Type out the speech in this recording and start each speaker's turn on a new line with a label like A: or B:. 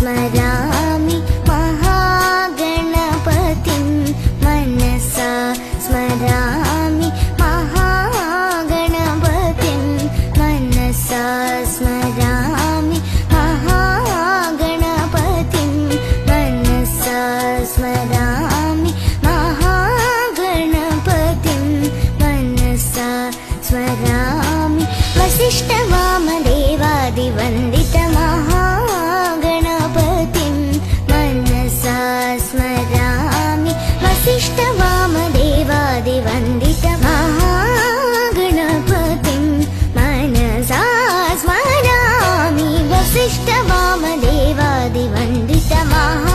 A: स्मरामि महागणपतिं मनसा स्मरामि महागणपतिं मनसा स्मरामि महागणपतिं मनसा स्मरामि महागणपतिं मनसा स्मरामि वसिष्ठ स्मरामि वसिष्ठवामदेवादिवन्दितमः महा गुणपतिं मनसा स्मरामि वसिष्ठवामदेवादि वन्दित महा